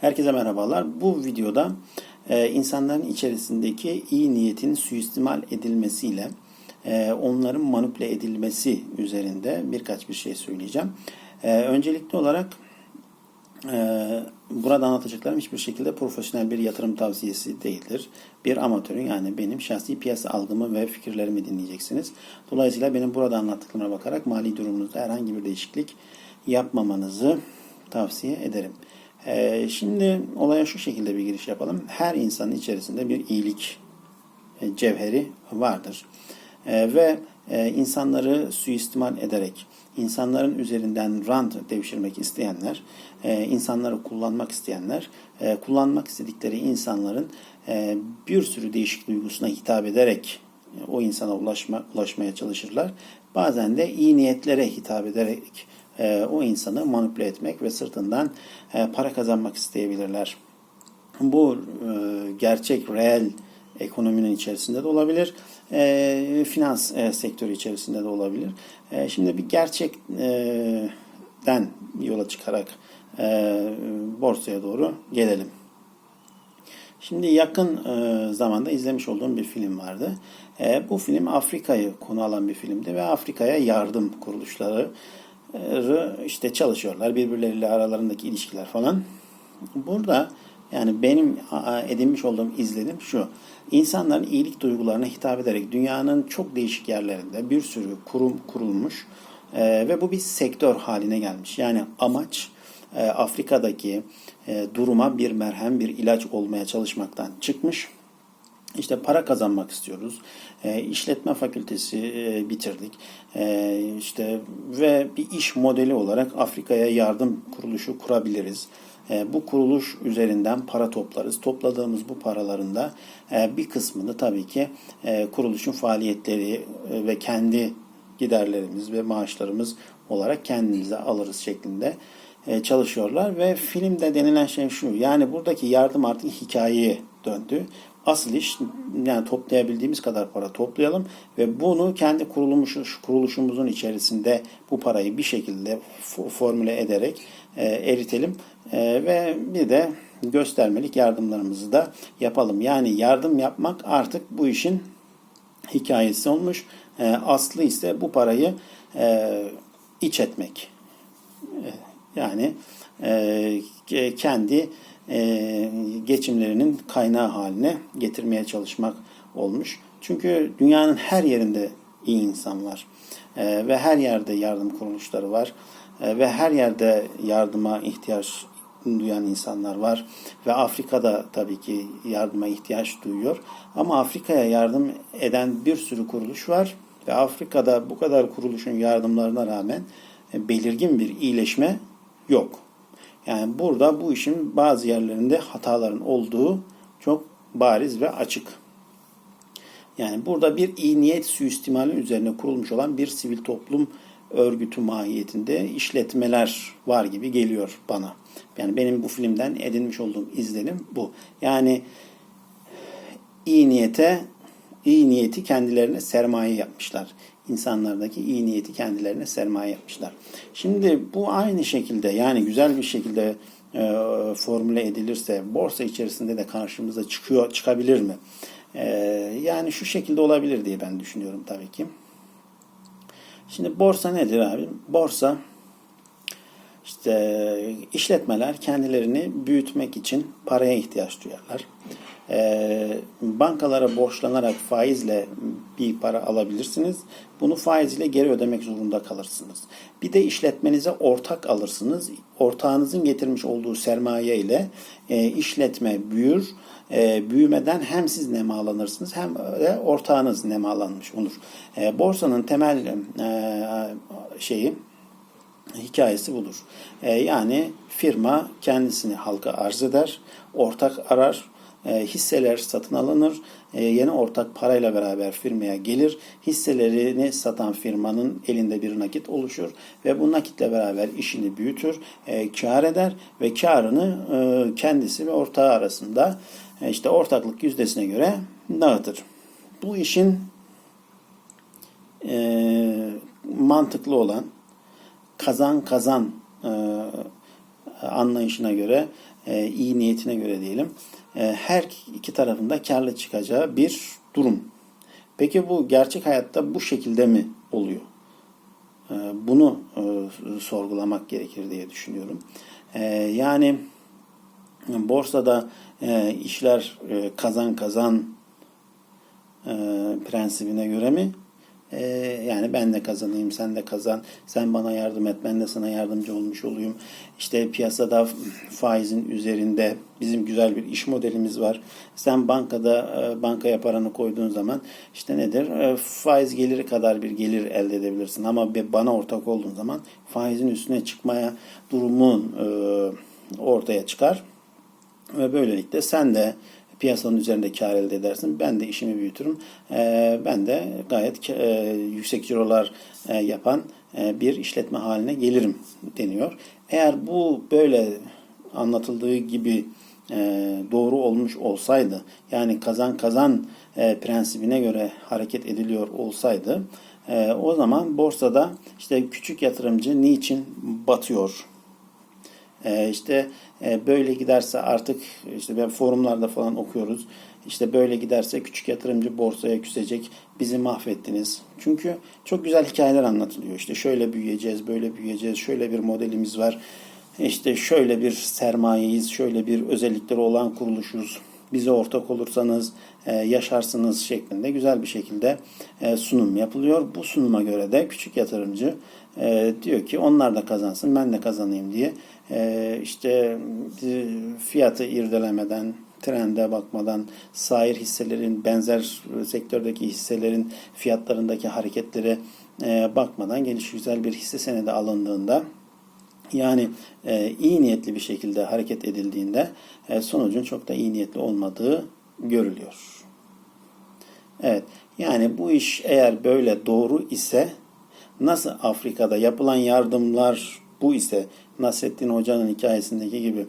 Herkese merhabalar. Bu videoda e, insanların içerisindeki iyi niyetin suistimal edilmesiyle e, onların manipüle edilmesi üzerinde birkaç bir şey söyleyeceğim. E, öncelikli olarak burada anlatacaklarım hiçbir şekilde profesyonel bir yatırım tavsiyesi değildir. Bir amatörün yani benim şahsi piyasa algımı ve fikirlerimi dinleyeceksiniz. Dolayısıyla benim burada anlattıklarıma bakarak mali durumunuzda herhangi bir değişiklik yapmamanızı tavsiye ederim. Ee, şimdi olaya şu şekilde bir giriş yapalım. Her insanın içerisinde bir iyilik e, cevheri vardır. E, ve e, insanları suistimal ederek, insanların üzerinden rant devşirmek isteyenler, e, insanları kullanmak isteyenler, kullanmak istedikleri insanların bir sürü değişik duygusuna hitap ederek o insana ulaşma, ulaşmaya çalışırlar. Bazen de iyi niyetlere hitap ederek e, o insanı manipüle etmek ve sırtından e, para kazanmak isteyebilirler. Bu e, gerçek, reel ekonominin içerisinde de olabilir. Finans sektörü içerisinde de olabilir. Şimdi bir gerçekten yola çıkarak e, borsaya doğru gelelim. Şimdi yakın e, zamanda izlemiş olduğum bir film vardı. E, bu film Afrika'yı konu alan bir filmdi ve Afrika'ya yardım kuruluşları işte çalışıyorlar. Birbirleriyle aralarındaki ilişkiler falan. Burada yani benim edinmiş olduğum izlenim şu. İnsanların iyilik duygularına hitap ederek dünyanın çok değişik yerlerinde bir sürü kurum kurulmuş e, ve bu bir sektör haline gelmiş. Yani amaç e, Afrika'daki e, duruma bir merhem, bir ilaç olmaya çalışmaktan çıkmış. İşte para kazanmak istiyoruz. E, işletme fakültesi e, bitirdik. E, işte ve bir iş modeli olarak Afrika'ya yardım kuruluşu kurabiliriz. E, bu kuruluş üzerinden para toplarız. Topladığımız bu paraların da e, bir kısmını tabii ki e, kuruluşun faaliyetleri e, ve kendi giderlerimiz ve maaşlarımız olarak kendimize alırız şeklinde e, çalışıyorlar ve filmde denilen şey şu yani buradaki yardım artık hikayeye döndü. Asıl iş yani toplayabildiğimiz kadar para toplayalım ve bunu kendi kuruluş, kuruluşumuzun içerisinde bu parayı bir şekilde formüle ederek e, eritelim e, ve bir de göstermelik yardımlarımızı da yapalım. Yani yardım yapmak artık bu işin hikayesi olmuş. E, aslı ise bu parayı e, iç etmek. E, yani e, kendi e, geçimlerinin kaynağı haline getirmeye çalışmak olmuş. Çünkü dünyanın her yerinde iyi insan var. E, ve her yerde yardım kuruluşları var. E, ve her yerde yardıma ihtiyaç duyan insanlar var. Ve Afrika'da tabii ki yardıma ihtiyaç duyuyor. Ama Afrika'ya yardım eden bir sürü kuruluş var. Ve Afrika'da bu kadar kuruluşun yardımlarına rağmen belirgin bir iyileşme yok. Yani burada bu işin bazı yerlerinde hataların olduğu çok bariz ve açık. Yani burada bir iyi niyet suistimali üzerine kurulmuş olan bir sivil toplum örgütü mahiyetinde işletmeler var gibi geliyor bana. Yani benim bu filmden edinmiş olduğum izlenim bu. Yani iyi niyete iyi niyeti kendilerine sermaye yapmışlar. İnsanlardaki iyi niyeti kendilerine sermaye yapmışlar. Şimdi bu aynı şekilde yani güzel bir şekilde e, formüle edilirse borsa içerisinde de karşımıza çıkıyor çıkabilir mi? E, yani şu şekilde olabilir diye ben düşünüyorum tabii ki. Şimdi borsa nedir abi? Borsa işte işletmeler kendilerini büyütmek için paraya ihtiyaç duyarlar e, bankalara borçlanarak faizle bir para alabilirsiniz. Bunu faizle geri ödemek zorunda kalırsınız. Bir de işletmenize ortak alırsınız. Ortağınızın getirmiş olduğu sermaye ile e, işletme büyür. E, büyümeden hem siz nemalanırsınız hem de ortağınız nemalanmış olur. E, borsanın temel e, şeyi hikayesi budur. E, yani firma kendisini halka arz eder, ortak arar, e, hisseler satın alınır. E, yeni ortak parayla beraber firmaya gelir. Hisselerini satan firmanın elinde bir nakit oluşur ve bu nakitle beraber işini büyütür, e, kar eder ve karını kendisi ve ortağı arasında işte ortaklık yüzdesine göre dağıtır. Bu işin mantıklı olan kazan kazan anlayışına göre, e, iyi niyetine göre diyelim, e, her iki tarafında karlı çıkacağı bir durum. Peki bu gerçek hayatta bu şekilde mi oluyor? E, Bunu e, sorgulamak gerekir diye düşünüyorum. Yani borsada işler kazan kazan prensibine göre mi? E, yani ben de kazanayım, sen de kazan, sen bana yardım et, ben de sana yardımcı olmuş olayım. İşte piyasada faizin üzerinde bizim güzel bir iş modelimiz var. Sen bankada e, bankaya paranı koyduğun zaman işte nedir? E, faiz geliri kadar bir gelir elde edebilirsin. Ama bana ortak olduğun zaman faizin üstüne çıkmaya durumun e, ortaya çıkar. Ve böylelikle sen de piyasanın üzerinde kar elde edersin. Ben de işimi büyütürüm. Ee, ben de gayet e, yüksek cirolar e, yapan e, bir işletme haline gelirim deniyor. Eğer bu böyle anlatıldığı gibi doğru olmuş olsaydı, yani kazan kazan prensibine göre hareket ediliyor olsaydı, o zaman borsada işte küçük yatırımcı niçin batıyor? Ee, işte e, böyle giderse artık işte ben forumlarda falan okuyoruz. İşte böyle giderse küçük yatırımcı borsaya küsecek. Bizi mahvettiniz. Çünkü çok güzel hikayeler anlatılıyor. İşte şöyle büyüyeceğiz, böyle büyüyeceğiz. Şöyle bir modelimiz var. İşte şöyle bir sermayeyiz, şöyle bir özellikleri olan kuruluşuz. Bize ortak olursanız e, yaşarsınız şeklinde güzel bir şekilde e, sunum yapılıyor. Bu sunuma göre de küçük yatırımcı e, diyor ki onlar da kazansın ben de kazanayım diye işte fiyatı irdelemeden trende bakmadan sair hisselerin benzer sektördeki hisselerin fiyatlarındaki hareketlere bakmadan geniş güzel bir hisse senedi alındığında yani e, iyi niyetli bir şekilde hareket edildiğinde e, sonucun çok da iyi niyetli olmadığı görülüyor. Evet, yani bu iş eğer böyle doğru ise nasıl Afrika'da yapılan yardımlar bu ise Nasrettin Hoca'nın hikayesindeki gibi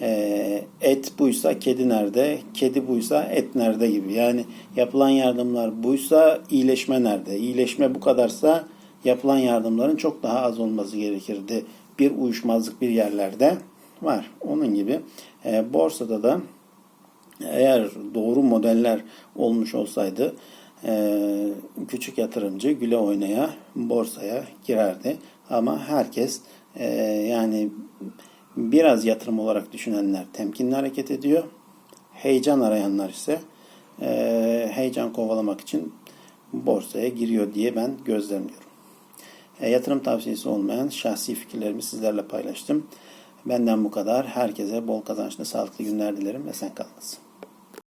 e, et buysa kedi nerede, kedi buysa et nerede gibi. Yani yapılan yardımlar buysa iyileşme nerede? İyileşme bu kadarsa yapılan yardımların çok daha az olması gerekirdi. Bir uyuşmazlık bir yerlerde var. Onun gibi e, borsada da eğer doğru modeller olmuş olsaydı e, küçük yatırımcı güle oynaya borsaya girerdi. Ama herkes e, yani biraz yatırım olarak düşünenler temkinli hareket ediyor. Heyecan arayanlar ise e, heyecan kovalamak için borsaya giriyor diye ben gözlemliyorum. E, yatırım tavsiyesi olmayan şahsi fikirlerimi sizlerle paylaştım. Benden bu kadar. Herkese bol kazançlı, sağlıklı günler dilerim ve sen kalmasın.